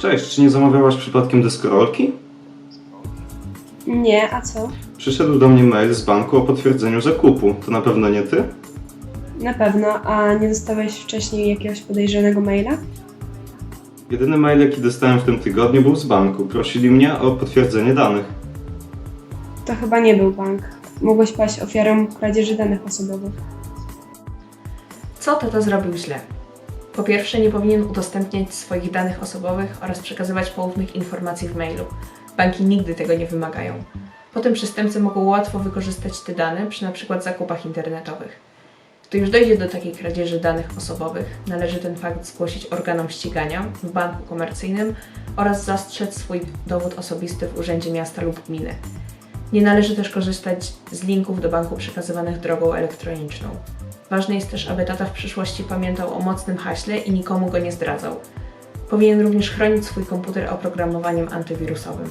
Cześć, czy nie zamawiałaś przypadkiem deskorolki? Nie, a co? Przyszedł do mnie mail z banku o potwierdzeniu zakupu. To na pewno nie ty? Na pewno, a nie dostałeś wcześniej jakiegoś podejrzanego maila? Jedyny mail, jaki dostałem w tym tygodniu, był z banku. Prosili mnie o potwierdzenie danych. To chyba nie był bank. Mogłeś paść ofiarą kradzieży danych osobowych. Co tata zrobił źle? Po pierwsze, nie powinien udostępniać swoich danych osobowych oraz przekazywać poufnych informacji w mailu. Banki nigdy tego nie wymagają. Potem przestępcy mogą łatwo wykorzystać te dane przy np. zakupach internetowych. Gdy już dojdzie do takiej kradzieży danych osobowych, należy ten fakt zgłosić organom ścigania w banku komercyjnym oraz zastrzec swój dowód osobisty w urzędzie miasta lub gminy. Nie należy też korzystać z linków do banku przekazywanych drogą elektroniczną. Ważne jest też, aby tata w przyszłości pamiętał o mocnym haśle i nikomu go nie zdradzał. Powinien również chronić swój komputer oprogramowaniem antywirusowym.